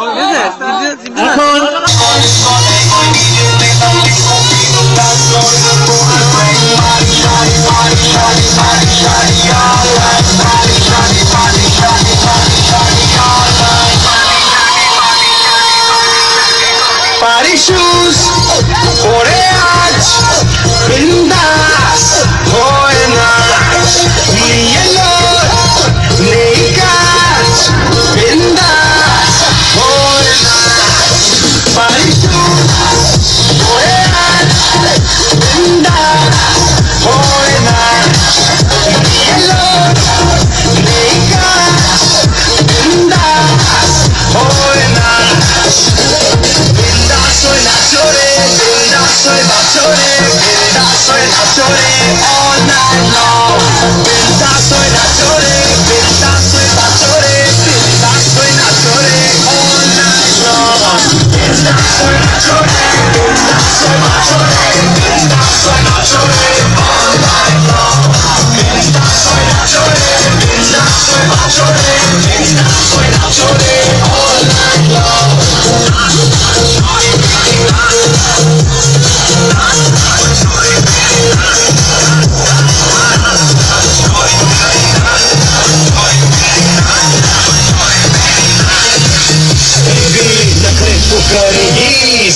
What is this? Shoes, Korea. Chore all night long. Chore, binda soy la chore, binda soy la chore all night long. Chore, binda soy la chore, binda soy la chore all night long. Binda soy la chore, binda soy la chore, binda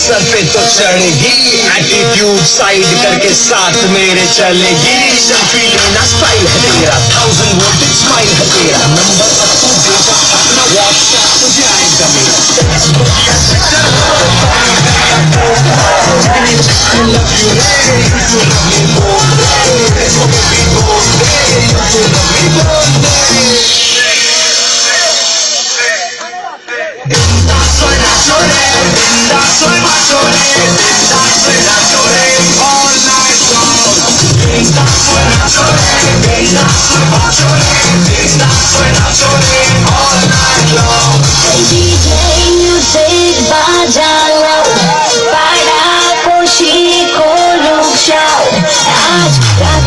सर पे तो चढ़ेगी attitude side करके साथ मेरे चलेगी selfie लेना style है तेरा थाउज़ेंड वोल्टेज स्माइल है तेरा नंबर अब तू देगा अपना व्हाट्सएप तो जाएगा मेरा love naturally, dance naturally, all night long. can't naturally, things dance naturally, things dance naturally, all night long. Hey DJ, music bajalo, para koshi ko lukshao, aaj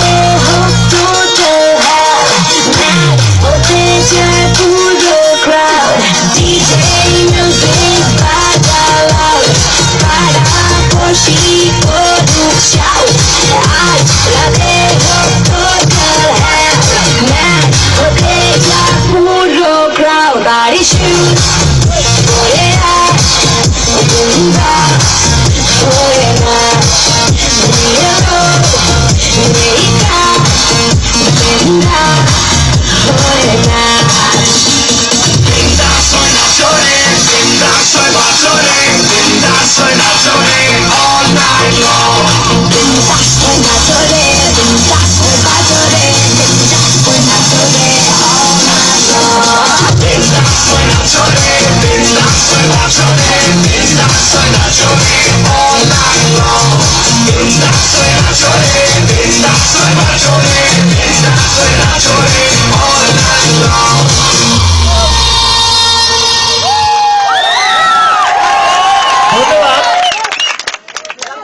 crowd I want your name It's not so naturally all night long It's not so naturally It's not so naturally It's not so naturally all night long ধন্যবাদ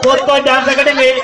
পরপর dance একাডেমির